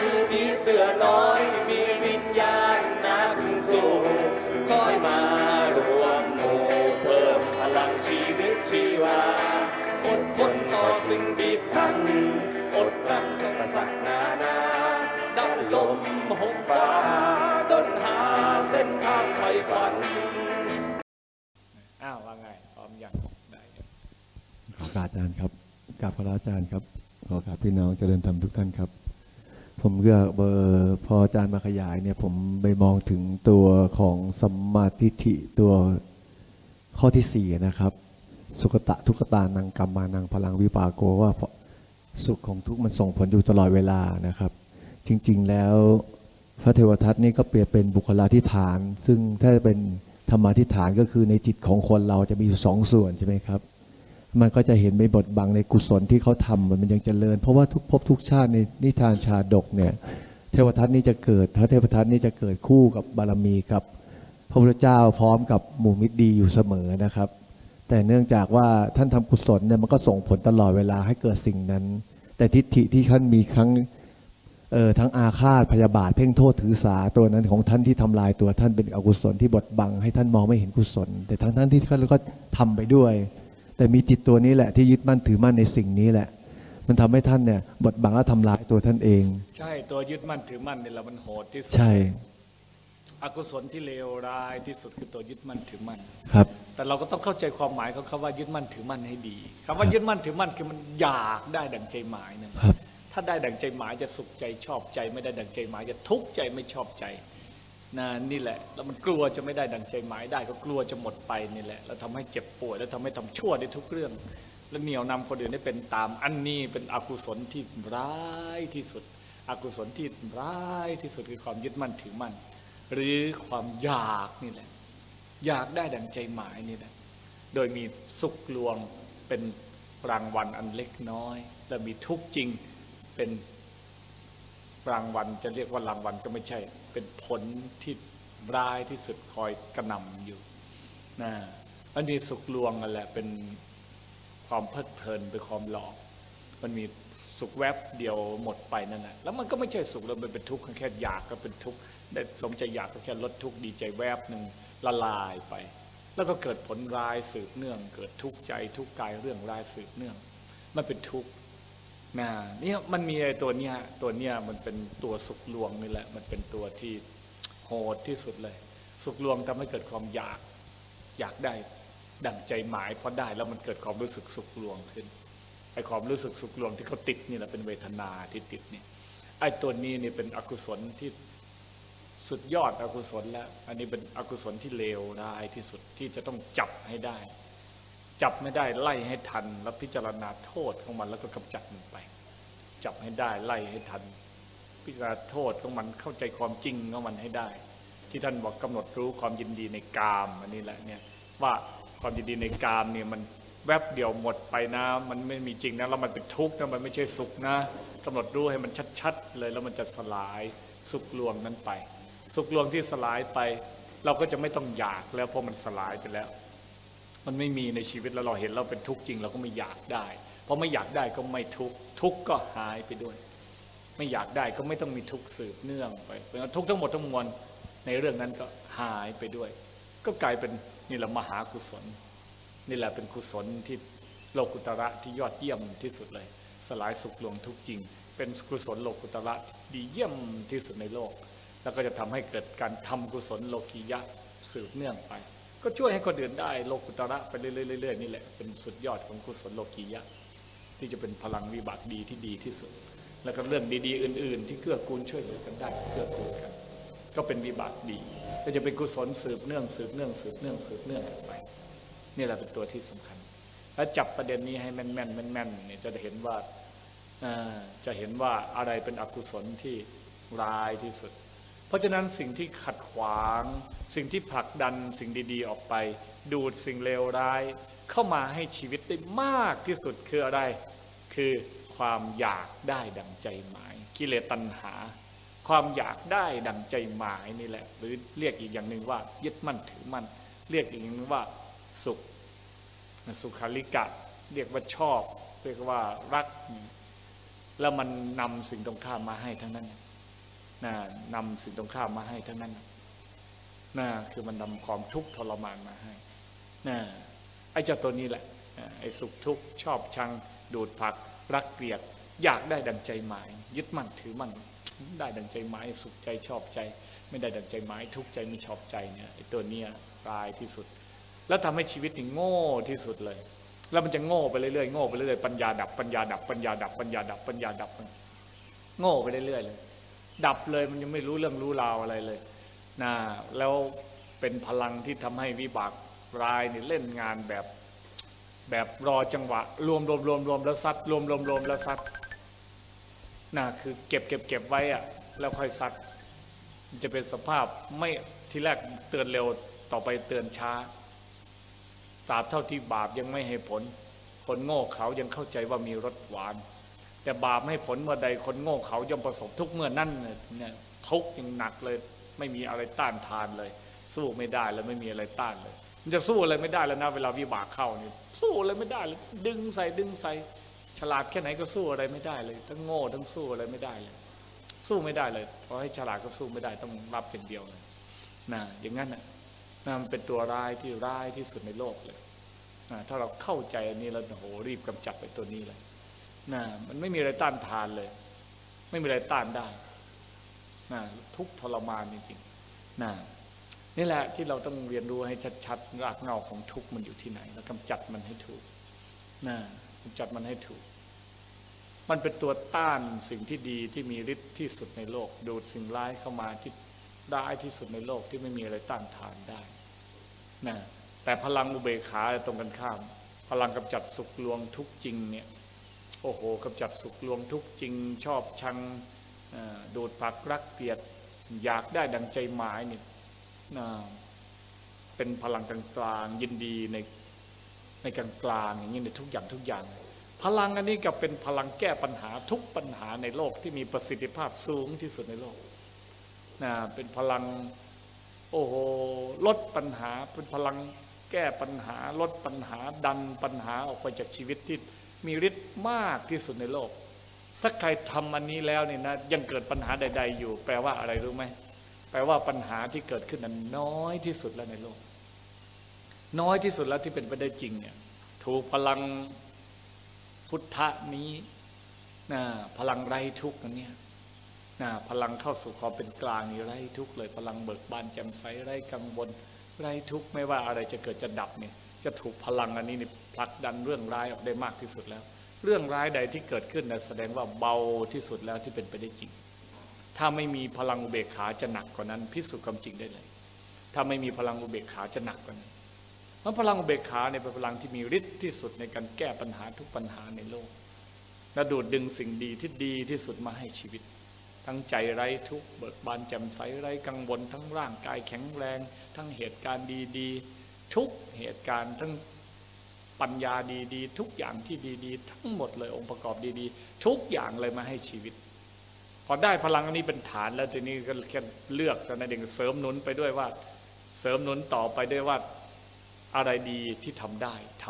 คือผีเสือน้อย มีวิญญาณนักสู้คอยมารวมหมู่เพิ่มพลังชีวิตชีวา อดทนต่อสิ่งบีบคั้นอดกลั้นกับประสักนานาดันลมหกฟ้าดนหาเส้นทางไฟฝัน อ้าวว่าไงพร้อมยังได้ยังขอกราบอาจารย์ครับกราบพระอาจารย์ครับ ขอกราบพี่น้องเจริญธรรมทุกท่านครับ ผมก็เบอร์พออาจารย์มาขยายเนี่ยผมไปมองถึงตัวของสัมมาทิฏฐิตัวข้อที่สี่นะครับ สุขตะทุกตานังกรรมานังพลังวิปากโกว่าสุขของทุกมันส่งผลอยู่ตลอดเวลานะครับ จริงๆแล้วพระเทวทัตนี่ก็เปรียบเป็นบุคลาธิฐาน ซึ่งถ้าเป็นธรรมาธิฐานก็คือในจิตของคนเราจะมีอยู่สองส่วนใช่ไหมครับ มันก็จะเห็นไม่บทบังในกุศลที่เขาทำมันยังเจริญ เพราะว่าทุกภพทุกชาติในนิทานชาดกเนี่ยเทวทัตนี่จะเกิดพระเทวทัตนี่จะเกิดคู่กับบารมีกับ พระพุทธเจ้าพร้อมกับหมู่มิตรดีอยู่เสมอนะครับ แต่เนื่องจากว่าท่านทำกุศลเนี่ยมันก็ส่งผลตลอดเวลาให้เกิดสิ่งนั้น แต่ทิฏฐิที่ท่านมีครั้งเอ่อทั้งอาฆาตพยาบาทเพ่งโทษถือสาตัวนั้นของท่านที่ทำลายตัวท่านเป็นอกุศลที่บดบังให้ท่านมองไม่เห็นกุศล แต่ทั้งท่านที่ท่านก็ทำไปด้วย แต่มีจิตตัวนี้แหละที่ยึดมั่นถือมั่นในสิ่งนี้แหละ มันทำให้ท่านเนี่ยบดบังและทำร้ายตัวท่านเอง ใช่ตัวยึดมั่นถือมั่นเนี่ยแหละมันโหดที่สุดใช่อกุศลที่เลวร้ายที่สุดคือตัวยึดมั่นถือมั่นครับ แต่เราก็ต้องเข้าใจความหมายของคำว่ายึดมั่นถือมั่นให้ดีคำว่ายึดมั่นถือมั่นคือมันอยากได้ดังใจหมายนั่นแหละครับถ้าได้ดังใจหมายจะสุขใจชอบใจ ไม่ได้ดังใจหมายจะทุกข์ใจไม่ชอบใจ นะนี่แหละ แล้วมันกลัวจะไม่ได้ดังใจหมายได้ก็กลัวจะหมดไปนี่แหละ แล้วทำให้เจ็บป่วยแล้วทำให้ทำชั่วได้ทุกเรื่อง แล้วเหนี่ยวนำคนอื่นให้เป็นตามอันนี้เป็นอกุศลที่ร้ายที่สุด อกุศลที่ร้ายที่สุดคือความยึดมั่นถือมั่น หรือความอยากนี่แหละ อยากได้ดังใจหมายนี่แหละ โดยมีสุขลวงเป็นรางวัลอันเล็กน้อย และมีทุกข์จริงเป็น รางวัลจะเรียกว่ารางวัลก็ไม่ใช่ เป็นผลที่ร้ายที่สุดคอยกระหน่ำอยู่นะอันนี้สุขลวงนั่นแหละเป็นความเพลิดเพลินเป็นความหลอก มันมีสุขแวบเดียวหมดไปนั่นแหละแล้วมันก็ไม่ใช่สุขแล้วมันเป็นทุกข์แค่อยากก็เป็นทุกข์ได้สมใจอยากก็แค่ลดทุกข์ดีใจแวบหนึ่งละลายไป แล้วก็เกิดผลร้ายสืบเนื่อง เกิดทุกข์ใจทุกข์กายเรื่องร้ายสืบเนื่อง มันเป็นทุกข์ นะเนี่ยมันมีไอ้ตัวเนี้ยตัวเนี้ยมันเป็นตัวสุขลวงนี่แหละ มันเป็นตัวที่โหดที่สุดเลย สุขลวงทำให้เกิดความอยากอยากได้ดั่งใจหมายพอได้แล้วมันเกิดความรู้สึกสุขลวงขึ้นไอ้ความรู้สึกสุขลวงที่เขาติดนี่แหละเป็นเวทนาที่ติดเนี่ยไอ้ตัวนี้นี่เป็นอกุศลที่สุดยอดอกุศลแล้ว อันนี้เป็นอกุศลที่เลวร้ายที่สุดที่จะต้องจับให้ได้ จับไม่ได้ไล่ให้ทัน แล้วพิจารณาโทษของมันแล้วก็กำจัดมันไป จับให้ได้ไล่ให้ทัน พิจารณาโทษของมันเข้าใจความจริงของมันให้ได้ ที่ท่านบอกกำหนดรู้ความยินดีในกามอันนี้แหละเนี่ยว่าความยินดีในกามเนี่ยมันแวบเดียวหมดไปนะ มันไม่มีจริงนะแล้วมันเป็นทุกข์นะมันไม่ใช่สุขนะกำหนดรู้ให้มันชัดๆเลยแล้วมันจะสลายสุขลวงนั้นไป สุขลวงที่สลายไป เราก็จะไม่ต้องอยากแล้วเพราะมันสลายไปแล้ว มันไม่มีในชีวิตแล้วเราเห็นเราเป็นทุกข์จริงเราก็ไม่อยากได้ เพราะไม่อยากได้ก็ไม่ทุกข์ทุกข์ก็หายไปด้วย ไม่อยากได้ก็ไม่ต้องมีทุกข์สืบเนื่องไปเพราะฉะนั้นทุกข์ทั้งหมดทั้งมวลในเรื่องนั้นก็หายไปด้วย ก็กลายเป็นนี่แหละมหากุศล นี่แหละเป็นกุศลที่โลกุตระที่ยอดเยี่ยมที่สุดเลย สลายสุขลวงทุกข์จริง เป็นกุศลโลกุตระดีเยี่ยมที่สุดในโลก แล้วก็จะทำให้เกิดการทำกุศลโลกียะสืบเนื่องไป ก็ช่วยให้คนอื่นได้โลกุตระไปเรื่อยๆๆนี่แหละเป็นสุดยอดของกุศลโลกียะ ที่จะเป็นพลังวิบากดีที่ดีที่สุด แล้วก็เรื่องดีๆ อื่น ๆ ที่เกื้อกูลช่วยเหลือกันได้เกื้อกูลกัน ก็เป็นวิบากดี ก็จะเป็นกุศลสืบเนื่องสืบเนื่องสืบเนื่องสืบเนื่องกันไปนี่แหละเป็นตัวที่สำคัญ ถ้าจับประเด็นนี้ให้แม่นแม่นแม่นแม่นเนี่ยจะเห็นว่าจะเห็นว่าอะไรเป็นอกุศลที่ร้ายที่สุด ราะฉะนั้นสิ่งที่ขัดขวาง สิ่งที่ผลักดันสิ่งดีๆออกไป ดูดสิ่งเลวร้าย เข้ามาให้ชีวิตได้มากที่สุดคืออะไร คือความอยากได้ดังใจหมาย กิเลสตัณหา ความอยากได้ดังใจหมายนี่แหละ หรือเรียกอีกอย่างหนึ่งว่า ยึดมั่นถือมั่นเรียกอีกอย่างหนึงว่าสุข สุขาริกะ เรียกว่าชอบ เรียกว่ารัก แล้วมันนำสิ่งตรงข้ามมาให้ทั้งนั้น นะนำสิ่งตรงข้ามมาให้ทั้งนั้นนะคือมันนำความทุกข์ทรมานมาให้นะไอ้เจ้าตัวนี้แหละไอ้สุขทุกข์ชอบชัง ดูดผัก รักเกลียด อยากได้ดังใจหมาย ยึดมั่นถือมั่นได้ดังใจหมาย สุขใจชอบใจ ไม่ได้ดังใจหมาย ทุกข์ใจไม่ชอบใจเนี่ยไอ้ตัวเนี้ยร้ายที่สุด แล้วทำให้ชีวิตนี่โง่ที่สุดเลย แล้วมันจะโง่ไปเรื่อยๆโง่ไปเรื่อยๆปัญญาดับปัญญาดับปัญญาดับปัญญาดับปัญญาดับโง่ไปเรื่อยๆเลย ดับเลยมันยังไม่รู้เรื่องรู้ราวอะไรเลยนะแล้วเป็นพลังที่ทำให้วิบากรายนี่เล่นงานแบบแบบรอจังหวะ รวมรวมรวมรวมแล้วซัดรวมรวมรวมแล้วซัดนะคือเก็บเก็บเก็บไว้อะแล้วค่อยซัดมันจะเป็นสภาพไม่ที่แรกเตือนเร็วต่อไปเตือนช้าตราบเท่าที่บาปยังไม่ให้ผล คนโง่เขายังเข้าใจว่ามีรสหวาน แต่บาปให้ผลเมื่อใดคนโง่เขาย่อมประสบทุกเมื่อนั่นเนี่ยทุกยังหนักเลย ไม่มีอะไรต้านทานเลย สู้ไม่ได้แล้วไม่มีอะไรต้านเลย มันจะสู้อะไรไม่ได้แล้วนะเวลาวิบากเข้านี่สู้อะไรไม่ได้เลยดึงใส่ดึงใส่ฉลาดแค่ไหนก็สู้อะไรไม่ได้เลย ทั้งโง่ทั้งสู้อะไรไม่ได้เลย สู้ไม่ได้เลยเพราะให้ฉลาดก็สู้ไม่ได้ต้องรับเป็นเดียวเลยนะอย่างนั้นนะนะมันเป็นตัวร้ายที่ร้ายที่สุดในโลกเลยนะถ้าเราเข้าใจอันนี้แล้วโอ้โหรีบกำจัดไปตัวนี้เลย นะมันไม่มีอะไรต้านทานเลย ไม่มีอะไรต้านได้นะทุกทรมานจริงๆนะนี่แหละที่เราต้องเรียนรู้ให้ชัดๆรากเหง้าของทุกมันอยู่ที่ไหน แล้วกำจัดมันให้ถูกนะกำจัดมันให้ถูก มันเป็นตัวต้านสิ่งที่ดีที่มีฤทธิ์ที่สุดในโลก ดูดสิ่งร้ายเข้ามาที่ร้ที่สุดในโลกที่ไม่มีอะไรต้านทานได้นะแต่พลังอุเบกขาตรงกันข้าม พลังกำจัดสุขลวงทุกจริงเนี่ย โอ้โหกำจัดสุขลวงทุกจริงชอบชังเอ่อดูดผักรักเกลียดอยากได้ดังใจหมายนี่นะเป็นพลังกลางๆยินดีในในกลางๆอย่างนี้ในทุกอย่างทุกอย่าง พลังอันนี้ก็เป็นพลังแก้ปัญหาทุกปัญหาในโลกที่มีประสิทธิภาพสูงที่สุดในโลกนะเป็นพลังโอ้โหลดปัญหาเป็นพลังแก้ปัญหาลดปัญหาดันปัญหาออกไปจากชีวิตที่ มีฤทธิ์มากที่สุดในโลก ถ้าใครทำอันนี้แล้วเนี่ยนะยังเกิดปัญหาใด ๆ อยู่ แปลว่าอะไรรู้ไหมแปลว่าปัญหาที่เกิดขึ้นนั้นน้อยที่สุดแล้วในโลก น้อยที่สุดแล้วที่เป็นไปได้จริงเนี่ยถูกพลังพุทธะนี้นะพลังไร้ทุกข์อันเนี้ยนะพลังเข้าสู่ความเป็นกลางนี่ไร้ทุกข์เลย พลังเบิกบานแจ่มใสไร้กังวลไร้ทุกข์ไม่ว่าอะไรจะเกิดจะดับเนี่ย จะถูกพลังอันนี้นี่ผลักดันเรื่องร้ายออกได้มากที่สุดแล้ว เรื่องร้ายใดที่เกิดขึ้นนะแสดงว่าเบาที่สุดแล้วที่เป็นไปได้จริง ถ้าไม่มีพลังอุเบกขาจะหนักกว่านั้น พิสูจน์ความจริงได้เลย ถ้าไม่มีพลังอุเบกขาจะหนักกว่านั้นเพราะพลังอุเบกขาเนี่ยเป็นพลังที่มีฤทธิ์ที่สุดในการแก้ปัญหาทุกปัญหาในโลกและดูดดึงสิ่งดีที่ดีที่สุดมาให้ชีวิต ทั้งใจไร้ทุกเบิกบานแจ่มใสไร้กังวลทั้งร่างกายแข็งแรง ทั้งเหตุการณ์ดีๆ ทุกเหตุการณ์ทั้งปัญญาดีๆ ทุกอย่างที่ดีๆ ทั้งหมดเลยองค์ประกอบดีๆ ทุกอย่างเลยมาให้ชีวิต พอได้พลังอันนี้เป็นฐานแล้วทีนี้ก็แค่เลือกตอนนั้นเองเสริมหนุนไปด้วยว่า เสริมหนุนต่อไปด้วยว่าอะไรดีที่ทำได้ท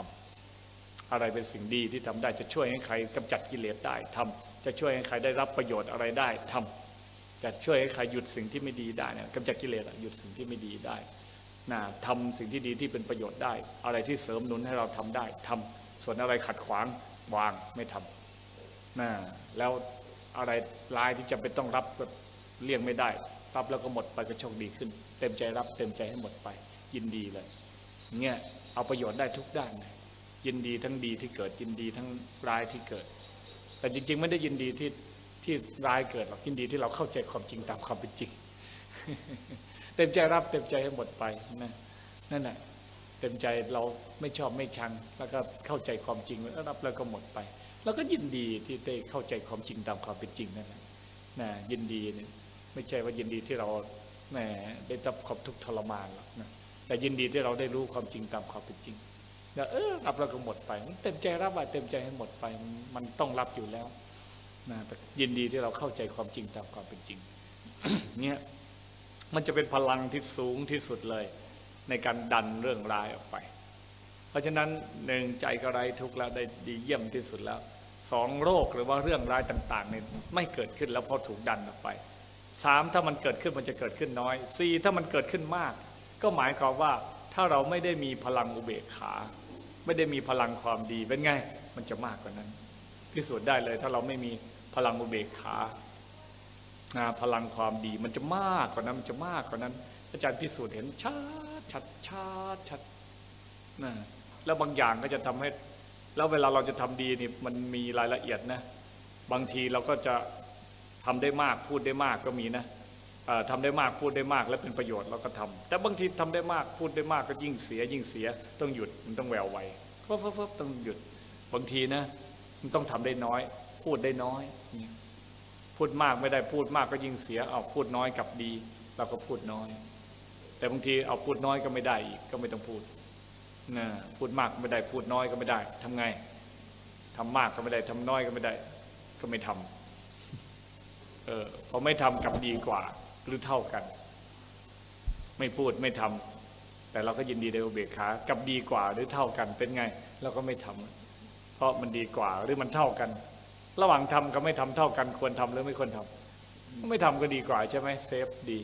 ำอะไรเป็นสิ่งดีที่ทำได้จะช่วยให้ใครกำจัดกิเลสได้ทำจะช่วยให้ใครได้รับประโยชน์อะไรได้ทำจะช่วยให้ใครหยุดสิ่งที่ไม่ดีได้เนี่ยกำจัดกิเลสหยุดสิ่งที่ไม่ดีได้ นะทำสิ่งที่ดีที่เป็นประโยชน์ได้ อะไรที่เสริมหนุนให้เราทำได้ทำส่วนอะไรขัดขวางวางไม่ทำนะแล้วอะไรลายที่จะเป็นต้องรับเลี่ยงไม่ได้ รับแล้วก็หมดไปก็โชคดีขึ้น เต็มใจรับเต็มใจให้หมดไป ยินดีเลยเงี้ยเอาประโยชน์ได้ทุกด้านเลยยินดีทั้งดีที่เกิดยินดีทั้งร้ายที่เกิด แต่จริง ๆ ไม่ได้ยินดีที่ที่ร้ายเกิดหรอกยินดีที่เราเข้าใจความจริงตามความเป็นจริง เต็มใจรับเต็มใจให้หมดไปนะนั่นแหละเต็มใจเราไม่ชอบไม่ชัง แล้วก็เข้าใจความจริงแล้วรับแล้วก็หมดไป แล้วก็ยินดีที่ได้เข้าใจความจริงตามความเป็นจริงนั่นแหละนะยินดีเนี่ยไม่ใช่ว่ายินดีที่เราแหมได้รับความทุกข์ทรมานหรอกนะแต่ยินดีที่เราได้รู้ความจริงตามความเป็นจริงแล้วเออรับแล้วก็หมดไปเต็มใจรับว่าเต็มใจให้หมดไปมันมันต้องรับอยู่แล้วนะแต่ยินดีที่เราเข้าใจความจริงตามความเป็นจริงเนี่ย มันจะเป็นพลังที่สูงที่สุดเลย ในการดันเรื่องร้ายออกไป เพราะฉะนั้นหนึ่งใจก็ไร้ทุกข์แล้วได้ดีเยี่ยมที่สุดแล้วสองโรคหรือว่าเรื่องร้ายต่างๆเนี่ยไม่เกิดขึ้นแล้วเพราะถูกดันออกไปสามถ้ามันเกิดขึ้นมันจะเกิดขึ้นน้อยสี่ถ้ามันเกิดขึ้นมาก ก็หมายความว่าถ้าเราไม่ได้มีพลังอุเบกขา ไม่ได้มีพลังความดีเป็นไง มันจะมากกว่านั้นพิสูจน์ได้เลยถ้าเราไม่มีพลังอุเบกขา นะพลังความดีมันจะมากกว่านั้นมันจะมากกว่านั้น อาจารย์พิสูจน์เห็นชัดชัดชัดชัดนะแล้วบางอย่างก็จะทำให้ แล้วเวลาเราจะทำดีนี่มันมีรายละเอียดนะ บางทีเราก็จะทำได้มากพูดได้มากก็มีนะเอ่อทำได้มากพูดได้มากและเป็นประโยชน์เราก็ทำแต่บางทีทำได้มากพูดได้มากก็ยิ่งเสีย ยิ่งเสียต้องหยุดมันต้องแววไวฟบฟบฟบต้องหยุดบางทีนะมันต้องทำได้น้อย พูดได้น้อยเนี่ย พูดมากไม่ได้พูดมากก็ยิ่งเสีย เอาพูดน้อยกับดีเราก็พูดน้อย แต่บางทีเอาพูดน้อยก็ไม่ได้อีกก็ไม่ต้องพูดนะพูดมากไม่ได้พูดน้อยก็ไม่ได้ทำไงทำมากก็ไม่ได้ทำน้อยก็ไม่ได้ ก็ไม่ทำเออพอไม่ทำกับดีกว่า หรือเท่ากัน ไม่พูดไม่ทำแต่เราก็ยินดีในอุเบกขากับดีกว่าหรือเท่ากันเป็นไงเราก็ไม่ทำเพราะมันดีกว่าหรือมันเท่ากัน ระหว่างทำกับไม่ทำเท่ากันควรทำหรือไม่ควรทำไม่ทำก็ดีกว่าใช่ไหมเซฟดี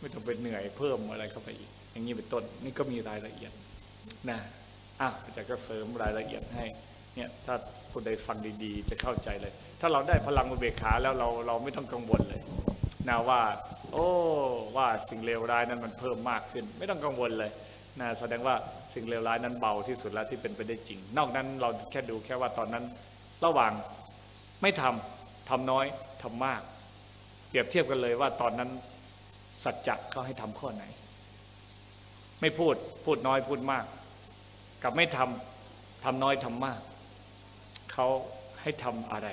ไม่ต้องไปเหนื่อยเพิ่มอะไรเข้าไปอีก อย่างนี้เป็นต้นนี่ก็มีรายละเอียดนะอะอาจารย์ก็เสริมรายละเอียดให้เนี่ยถ้าผู้ใดฟังดีๆ จะเข้าใจเลย ถ้าเราได้พลังอุเบกขาแล้วเราเราไม่ต้องกังวลเลยนะว่า โอ้ว่าสิ่งเลวร้ายนั้นมันเพิ่มมากขึ้น ไม่ต้องกังวลเลยนะแสดงว่าสิ่งเลวร้ายนั้นเบาที่สุดแล้วที่เป็นไปได้จริง นอกนั้นเราแค่ดูแค่ว่าตอนนั้นระหว่าง ไม่ทำทำน้อยทำมาก เปรียบเทียบกันเลยว่าตอนนั้นสัจจะเขาให้ทำข้อไหน ไม่พูดพูดน้อยพูดมาก กับไม่ทำทำน้อยทำมากเขาให้ทำอะไร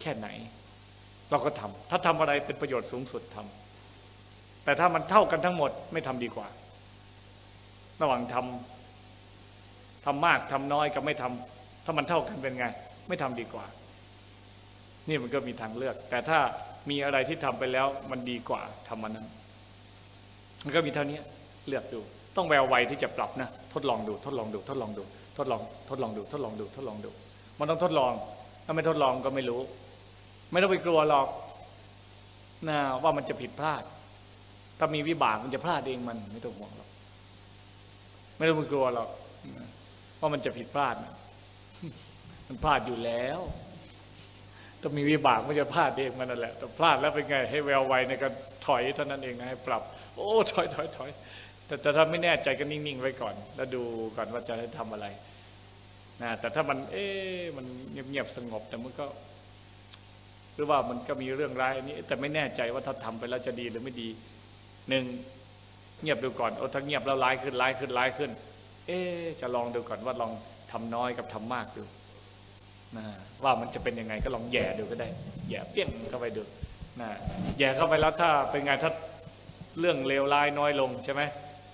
แค่ไหน เราก็ทำถ้าทำอะไรเป็นประโยชน์สูงสุดทำแต่ถ้ามันเท่ากันทั้งหมดไม่ทำดีกว่า ระหว่างทำทำมากทำน้อยกับไม่ทำถ้ามันเท่ากันเป็นไง ไม่ทำดีกว่า นี่มันก็มีทางเลือก แต่ถ้ามีอะไรที่ทำไปแล้วมันดีกว่าทำมันนั้น มันก็มีเท่านี้เลือกดู ต้องแววไวที่จะปรับนะ ทดลองดู ทดลองดู ทดลองดู ทดลอง ทดลองดู ทดลองดู ทดลองดู มันต้องทดลอง ถ้าไม่ทดลองก็ไม่รู้ ไม่ต้องไปกลัวหรอกนะว่ามันจะผิดพลาด ถ้ามีวิบากมันจะพลาดเองมันไม่ต้องห่วงหรอก ไม่ต้องไปกลัวหรอกว่ามันจะผิดพลาด มันพลาดอยู่แล้ว ถ้ามีวิบากมันจะพลาดเองมันนั่นแหละแต่พลาดแล้วเป็นไง ให้แววไวในการถอยเท่านั้นเองนะให้ปรับ โอ้ถอยถอยถอยแต่แต่ถ้าไม่แน่ใจก็นิ่งๆไว้ก่อน แล้วดูก่อนว่าจะให้ทำอะไรนะแต่ถ้ามัน เอ๊มันเงียบๆสงบแต่มันก็หรือว่ามันก็มีเรื่องร้ายอันนี้ แต่ไม่แน่ใจว่าถ้าทำไปแล้วจะดีหรือไม่ดีหนึ่งเงียบดูก่อนโอ้ถ้าเงียบแล้วร้ายขึ้นร้ายขึ้นร้ายขึ้น เอ๊จะลองดูก่อนว่าลองทำน้อยกับทำมากดู นะว่ามันจะเป็นยังไงก็ลองแย่ดูก็ได้แย่เปี้ยงเข้าไปดูนะแย่เข้าไปแล้วถ้าเป็นไงถ้าเรื่องเลวร้ายน้อยลงใช่ไหม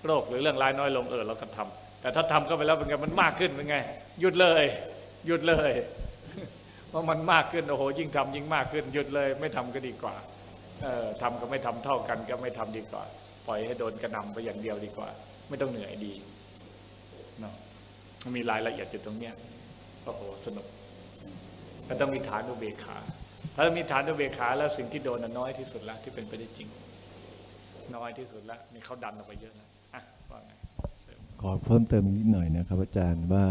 โรคหรือเรื่องร้ายน้อยลงเออเราก็ทำแต่ถ้าทำเข้าไปแล้วเป็นไงมันมากขึ้นเป็นไง หยุดเลย หยุดเลยเพราะมันมากขึ้นโอ้โหยิ่งทำยิ่งมากขึ้น หยุดเลยไม่ทำก็ดีกว่าเออทำก็ไม่ทำเท่ากันก็ไม่ทำดีกว่า ปล่อยให้โดนกระหนำไปอย่างเดียวดีกว่า ไม่ต้องเหนื่อยดีเนาะมีรายละเอียดอยู่ตรงเนี้ยโอ้โหสนุก ก็ต้องมีฐานอุเบกขา ถ้ามีฐานอุเบกขาแล้วสิ่งที่โดนน้อยที่สุดล้วที่เป็นไปได้จริง น้อยที่สุดล้วนี่เขาดันออกไปเยอะแล้วอะว่าไงขอเพิ่มเติมนิดหน่อยนะครับอาจารย์ว่า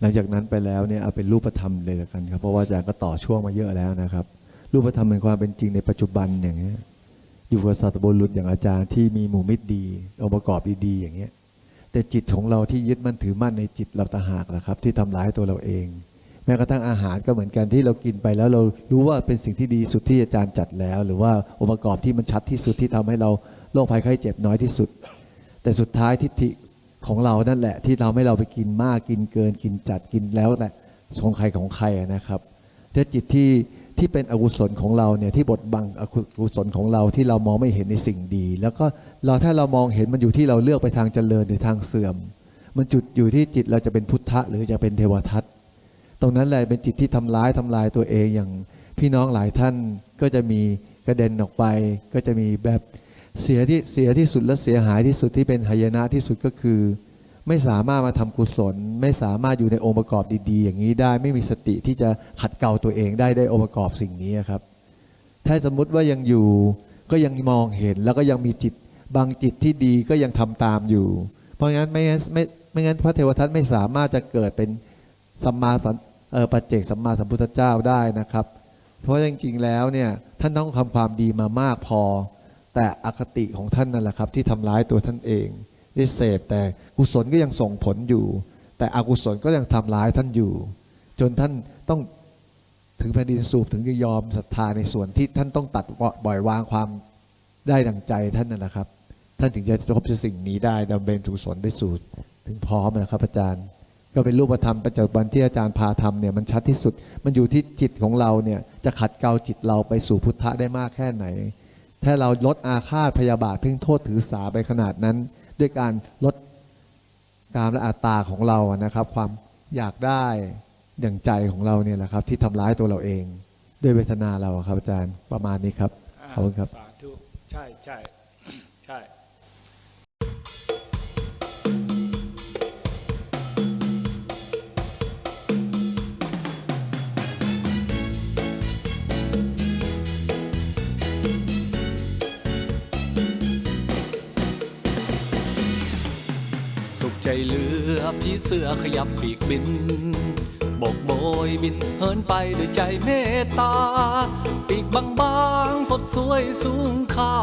หลังจากนั้นไปแล้วเนี่ยเอาเป็นรูปธรรมเลยละกันครับเพราะว่าอาจารย์ก็ต่อช่วงมาเยอะแล้วนะครับ รูปธรรมเป็นความเป็นจริงในปัจจุบันอย่างเงี้ยอยู่กับสัตว์บุรุษอย่างอาจารย์ที่มีหมู่มิตรดีองค์ประกอบดีๆอย่างเงี้ยแต่จิตของเราที่ยึดมั่นถือมั่นในจิตเราตาหากแหละครับ ที่ทำร้ายตัวเราเอง แม้กระทั่งอาหารก็เหมือนกันที่เรากินไปแล้วเรารู้ว่าเป็นสิ่งที่ดีสุดที่อาจารย์จัดแล้ว หรือว่าองค์ประกอบที่มันชัดที่สุดที่ทำให้เราโรคภัยไข้เจ็บน้อยที่สุด แต่สุดท้ายทิฏฐิของเรานั่นแหละ ที่เราให้เราไปกินมากกินเกินกินจัดกินแล้วแหละของใครของใครนะครับแต่จิตที่ที่เป็นอกุศลของเราเนี่ยที่บดบังอกุศลของเราที่เรามองไม่เห็นในสิ่งดี แล้วก็เราถ้าเรามองเห็นมันอยู่ที่เราเลือกไปทางเจริญหรือทางเสื่อม มันจุดอยู่ที่จิตเราจะเป็นพุทธะหรือจะเป็นเทวทัต ตรงนั้นแหละเป็นจิตที่ทำร้ายทำลายตัวเองอย่างพี่น้องหลายท่านก็จะมีกระเด็นออกไป ก็จะมีแบบเสียที่เสียที่สุดและเสียหายที่สุดที่เป็นหายนะที่สุดก็คือ ไม่สามารถมาทำกุศล ไม่สามารถอยู่ในองค์ประกอบดี ๆ อย่างนี้ได้ ไม่มีสติที่จะขัดเกลาตัวเองได้ได้องค์ประกอบสิ่งนี้ครับ ถ้าสมมุติว่ายังอยู่ก็ยังมองเห็นแล้วก็ยังมีจิตบางจิตที่ดีก็ยังทำตามอยู่ เพราะงั้นไม่งั้นไม่ไม่งั้นพระเทวทัตไม่สามารถจะเกิดเป็นสัมมาสัมเออ ปัจเจกสัมมาสัมพุทธเจ้าได้นะครับ เพราะจริงๆแล้วเนี่ยท่านต้องทำความดีมามากพอ แต่อคติของท่านนั่นแหละครับ ที่ทำร้ายตัวท่านเองได้เสพแต่กุศลก็ยังส่งผลอยู่ แต่อกุศลก็ยังทำร้ายท่านอยู่ จนท่านต้องถึงแผ่นดินสูบถึงจะยอมศรัทธาในส่วนที่ท่านต้องตัดปล่อยวางความได้ดังใจท่านนั่นแหละครับ ท่านถึงจะพบสิ่งนี้ได้ดำเนินกุศลได้สู่ถึงพร้อมนะครับอาจารย์ ก็เป็นรูปธรรมปัจจุบันที่อาจารย์พาทำเนี่ยมันชัดที่สุด มันอยู่ที่จิตของเราเนี่ยจะขัดเกลาจิตเราไปสู่พุทธะได้มากแค่ไหน ถ้าเราลดอาฆาตพยาบาทเพ่งโทษถือสาไปขนาดนั้น ด้วยการลดกามและอัตตาของเราอะนะครับ ความอยากได้อย่างใจของเราเนี่ยแหละครับ ที่ทำร้ายตัวเราเอง ด้วยเวทนาเราครับอาจารย์ประมาณนี้ครับขอบคุณครับสาธุใช่ใช่ใช่ ผีเสือขยับปีกบิน บกโบยบินเฮินไปด้วยใจเมตตา ปีกบางๆสดสวยสูงค่า